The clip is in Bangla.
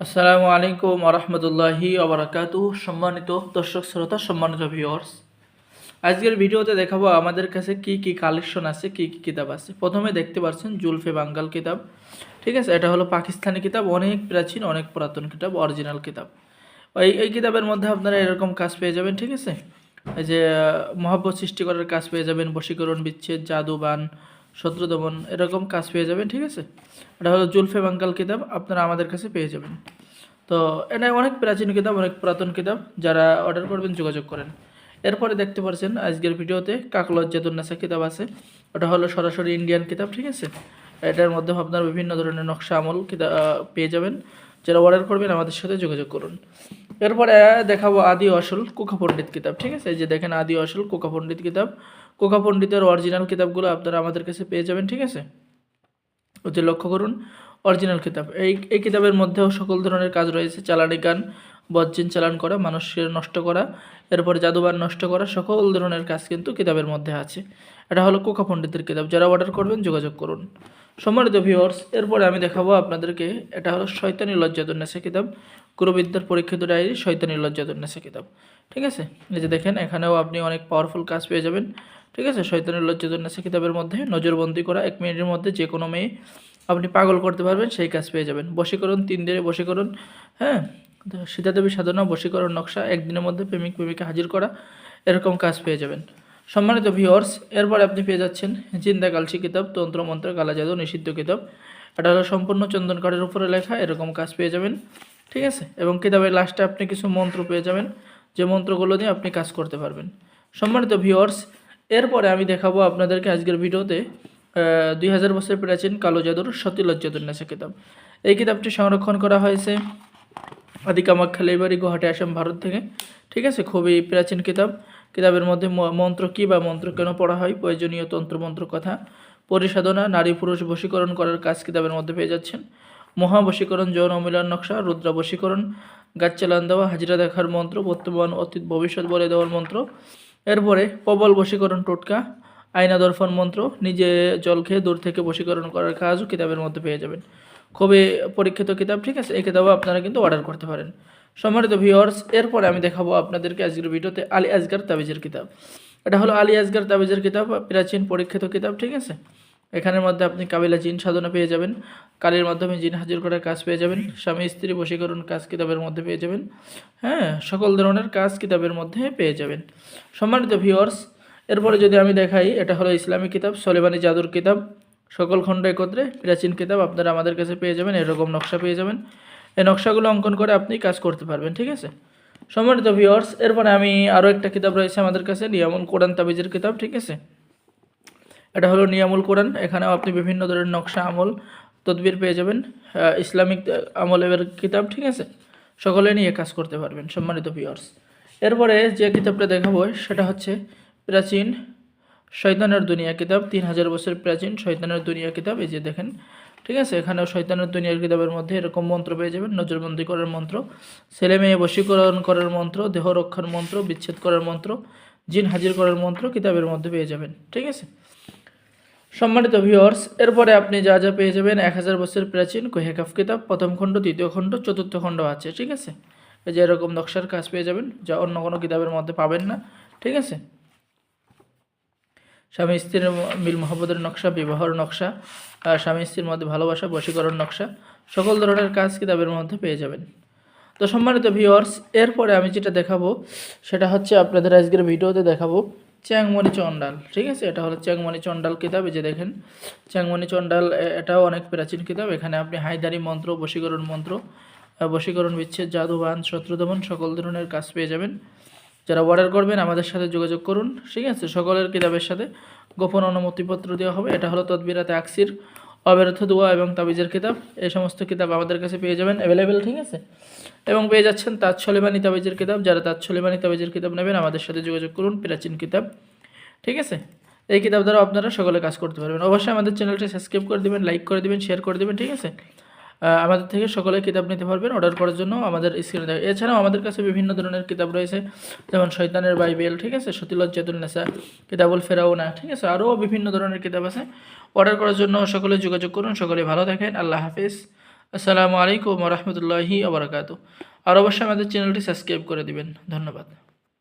আসসালামু আলাইকুম আরহামদুল্লাহি আবরাকাতু সম্মানিত দর্শক, শ্রোতা, সম্মানিত ভিউয়ার্স আজকের ভিডিওতে দেখাবো আমাদের কাছে কি কি কালেকশন আছে, কি কি কিতাব আছে। প্রথমে দেখতে পাচ্ছেন জুলফে বাঙ্গাল কিতাব, ঠিক আছে? এটা হলো পাকিস্তানি কিতাব, অনেক প্রাচীন, অনেক পুরাতন কিতাব অরিজিনাল কিতাব। এই এই কিতাবের মধ্যে আপনারা এরকম কাজ পেয়ে যাবেন, ঠিক আছে? এই যে মহাব্বত সৃষ্টি করার কাজ পেয়ে যাবেন, বশীকরণ বিচ্ছেদ জাদু বান শত্রু দমন এরকম কাজ পেয়ে যাবেন, ঠিক আছে? এটা হলো জুলফে বাঙ্গাল কিতাব, আপনারা আমাদের কাছে পেয়ে যাবেন। তো এটা অনেক প্রাচীন কিতাব, অনেক পুরাতন কিতাব, যারা অর্ডার করবেন, যোগাযোগ করেন। এরপরে দেখতে পাচ্ছেন আজকের ভিডিওতে কাকলজ্জাতুন্নাসা কিতাব আছে। ওটা হলো সরাসরি ইন্ডিয়ান কিতাব, ঠিক আছে? এটার মধ্যে আপনার বিভিন্ন ধরনের নকশা আমল কিতাব পেয়ে যাবেন। যারা অর্ডার করবেন, আমাদের সাথে যোগাযোগ করুন। এরপরে দেখাবো আদি অসল কোকা পণ্ডিত কিতাব, ঠিক আছে? এই যে দেখেন আদি অসল কোকা পণ্ডিত কিতাব। কোকা পণ্ডিতের অরিজিনাল কিতাবগুলো আপনারা আমাদের কাছে পেয়ে যাবেন, ঠিক আছে? যে লক্ষ্য করুন অরিজিনাল কিতাব। এই এই কিতাবের মধ্যেও সকল ধরনের কাজ রয়েছে। চালানি গান, বজ্জিন চালান করা, মানুষের নষ্ট করা, এরপরে জাদুবান নষ্ট করা, সকল ধরনের কাজ কিন্তু কিতাবের মধ্যে আছে। এটা হলো কোকা পণ্ডিতের কিতাব। যারা অর্ডার করবেন, যোগাযোগ করুন। সম্মানিত ভিউয়ার্স এরপরে আমি দেখাবো আপনাদেরকে, এটা হলো শয়তানি লজ্জাতুন্নেসা কিতাব। গুরুবিদ্যার পরীক্ষিত ডায়েরি, শয়তানি লজ্জাতুন্নেসা কিতাব। ঠিক আছে? এই যে দেখেন, এখানেও আপনি অনেক পাওয়ারফুল কাজ পেয়ে যাবেন। ঠিক আছে? শয়তানি লজ্জাতুন্নেসা কিতাবের মধ্যে নজরবন্দি করা এক মিনিটের মধ্যে যে কোনো মেয়ে আপনি পাগল করতে পারবেন, সেই কাজ পেয়ে যাবেন। বশীকরণ তিন দিনে বশীকরণ হ্যাঁ? সীতাদেবী সাধনা, বশীকরণ নকশা, একদিনের মধ্যে প্রেমিক প্রেমিকা হাজির করা, এরকম কাজ পেয়ে যাবেন। সম্মানিত ভিওর্স এরপরে আপনি পেয়ে যাচ্ছেন জিন্দা কালসি কিতাব, তন্ত্র মন্ত্র কালা জাদু নিষিদ্ধ কিতাব। এটা হলো সম্পূর্ণ চন্দন কাঠের উপরে লেখা, এরকম কাজ পেয়ে যাবেন, ঠিক আছে? এবং কিতাবের লাস্টে আপনি কিছু মন্ত্র পেয়ে যাবেন, যে মন্ত্রগুলো দিয়ে আপনি কাজ করতে পারবেন। সম্মানিত ভিওর্স এরপরে আমি দেখাবো আপনাদেরকে আজকের ভিডিওতে দুই হাজার বছর প্রাচীন কালো জাদুর সতী লজ্জাতুন্নাসা কিতাব। এই কিতাবটি সংরক্ষণ করা হয়েছে আদি কামাখ্যা লেবারি গুয়াহাটি আসাম, ভারত থেকে। ঠিক আছে, খুবই প্রাচীন কিতাব। কিতাবের মধ্যে মন্ত্র কী বা মন্ত্র কেন পড়া হয়? প্রয়োজনীয় তন্ত্রমন্ত্র কথা। পরিসাধনা, নারী পুরুষ বশীকরণ করার কাজ কিতাবের মধ্যে পেয়ে যাচ্ছেন। মহাবশীকরণ যৌন অমিলন নকশা, রুদ্রা বশীকরণ, গাছ চালান দেওয়া, হাজিরা দেখার মন্ত্র, বর্তমান অতীত ভবিষ্যৎ বলে দেওয়ার মন্ত্র। এরপরে প্রবল বশীকরণ টোটকা আয়না দর্পণ মন্ত্র, নিজে জল খেয়ে দূর থেকে বশীকরণ করার কাজও কিতাবের মধ্যে পেয়ে যাবেন। খুবই পরীক্ষিত কিতাব, ঠিক আছে? এই কিতাবও আপনারা কিন্তু অর্ডার করতে পারেন। সম্মানিত ভিওর্স এরপরে আমি দেখাবো আপনাদেরকে আজকের ভিডিওতে আলী আজগার তাবিজের কিতাব। এটা হলো আলী আজগার তাবিজের কিতাব, প্রাচীন পরীক্ষিত কিতাব, ঠিক আছে? এখানের মধ্যে আপনি কাবিলা জিন সাধনা পেয়ে যাবেন, কালির মাধ্যমে জিন হাজির করার কাজ পেয়ে যাবেন, স্বামী স্ত্রী বশীকরণ কাজ কিতাবের মধ্যে পেয়ে যাবেন হ্যাঁ সকল ধরনের কাজ কিতাবের মধ্যে পেয়ে যাবেন। সম্মানিত ভিওয়ার্স এরপরে যদি আমি দেখাই, এটা হলো ইসলামী কিতাব, সলেমানি জাদুর কিতাব, সকল খণ্ড একত্রে প্রাচীন কিতাব আপনারা আমাদের কাছে পেয়ে যাবেন, এরকম নকশা পেয়ে যাবেন। এই নকশাগুলো অঙ্কন করে আপনি কাজ করতে পারবেন, ঠিক আছে? সম্মানিত ভিওয়ার্স এরপরে আমি আরও একটা কিতাব রয়েছে আমাদের কাছে, নিয়ামুল কোরআন তাবিজের কিতাব, ঠিক আছে? এটা হলো নিয়ামুল কোরআন, এখানেও আপনি বিভিন্ন ধরনের নকশা আমল তদবির পেয়ে যাবেন। ইসলামিক আমলের কিতাব, ঠিক আছে? সকলে নিয়ে কাজ করতে পারবেন, সম্মানিত ভিওর্স এরপরে যে কিতাবটা দেখাবো, সেটা হচ্ছে প্রাচীন শয়তানের দুনিয়া কিতাব, তিন হাজার বছর প্রাচীন শয়তানের দুনিয়া কিতাব, এই যে দেখেন, ঠিক আছে? এখানেও শৈতানের দুনিয়ার কিতাবের মধ্যে এরকম মন্ত্র পেয়ে যাবেন, নজরবন্দি করার মন্ত্র, ছেলে মেয়ে বশীকরণ করার মন্ত্র, দেহ রক্ষার মন্ত্র, বিচ্ছেদ করার মন্ত্র, জিন হাজির করার মন্ত্র কিতাবের মধ্যে পেয়ে যাবেন, ঠিক আছে? সম্মানিত ভিউয়ার্স এরপরে আপনি যা যা পেয়ে যাবেন, এক হাজার বছর প্রাচীন কোহেকাফ কিতাব, প্রথম খণ্ড, দ্বিতীয় খণ্ড, চতুর্থ খণ্ড আছে, ঠিক আছে? এই যে এরকম নকশার কাজ পেয়ে যাবেন, যা অন্য কোনো কিতাবের মধ্যে পাবেন না, ঠিক আছে? স্বামী স্ত্রীর মিল মহব্বতের নকশা, বিবাহর নকশা স্বামী স্ত্রীর মধ্যে ভালোবাসা, বশীকরণ নকশা, সকল ধরনের কাজ কিতাবের মধ্যে পেয়ে যাবেন। তো সম্মানিত ভিউয়ার্স এরপরে আমি যেটা দেখাবো, সেটা হচ্ছে আপনাদের আজকের ভিডিওতে দেখাবো চ্যাংমণি চণ্ডাল, ঠিক আছে? এটা হলো চ্যাংমণি চণ্ডাল কিতাব, এই যে দেখেন চ্যাংমণি চণ্ডাল এটাও অনেক প্রাচীন কিতাব। এখানে আপনি হায়দারি মন্ত্র, বশীকরণ মন্ত্র বশীকরণ বিচ্ছেদ, জাদুবান, শত্রুদমন, সকল ধরনের কাজ পেয়ে যাবেন। যারা অর্ডার করবেন, আমাদের সাথে যোগাযোগ করুন, ঠিক আছে? সকলের কিতাবের সাথে গোপন অনুমতিপত্র দেওয়া হবে। এটা হলো তদবিরাতে আকসির অব্যর্থ দোয়া এবং তাবিজের কিতাব, এই সমস্ত কিতাব আমাদের কাছে পেয়ে যাবেন অ্যাভেলেবেল ঠিক আছে? এবং পেয়ে যাচ্ছেন তাজ সলেমানি তাবিজের কিতাব। যারা তাজ সলেমানি তাবিজের কিতাব নেবেন, আমাদের সাথে যোগাযোগ করুন, প্রাচীন কিতাব, ঠিক আছে? এই কিতাব দ্বারা আপনারা সকলে কাজ করতে পারবেন। অবশ্যই আমাদের চ্যানেলটি সাবস্ক্রাইব করে দেবেন লাইক করে দেবেন শেয়ার করে দেবেন, ঠিক আছে? আমাদের থেকে সকলে কিতাব নিতে পারবেন অর্ডার করার জন্য আমাদের স্ক্রিনে দেয় এছাড়াও আমাদের কাছে বিভিন্ন ধরনের কিতাব রয়েছে, যেমন শৈতানের বাইবেল, ঠিক আছে? সতিলজ্জাতুল নেসা, কিতাবুল ফেরাউনা, ঠিক আছে? আরও বিভিন্ন ধরনের কিতাব আছে। অর্ডার করার জন্য সকলে যোগাযোগ করুন, সকলে ভালো থাকেন, আল্লাহ হাফিজ। আসসালামু আলাইকুম রহমতুল্লাহি আবরাকাতু আর অবশ্যই আমাদের চ্যানেলটি সাবস্ক্রাইব করে দিবেন। ধন্যবাদ।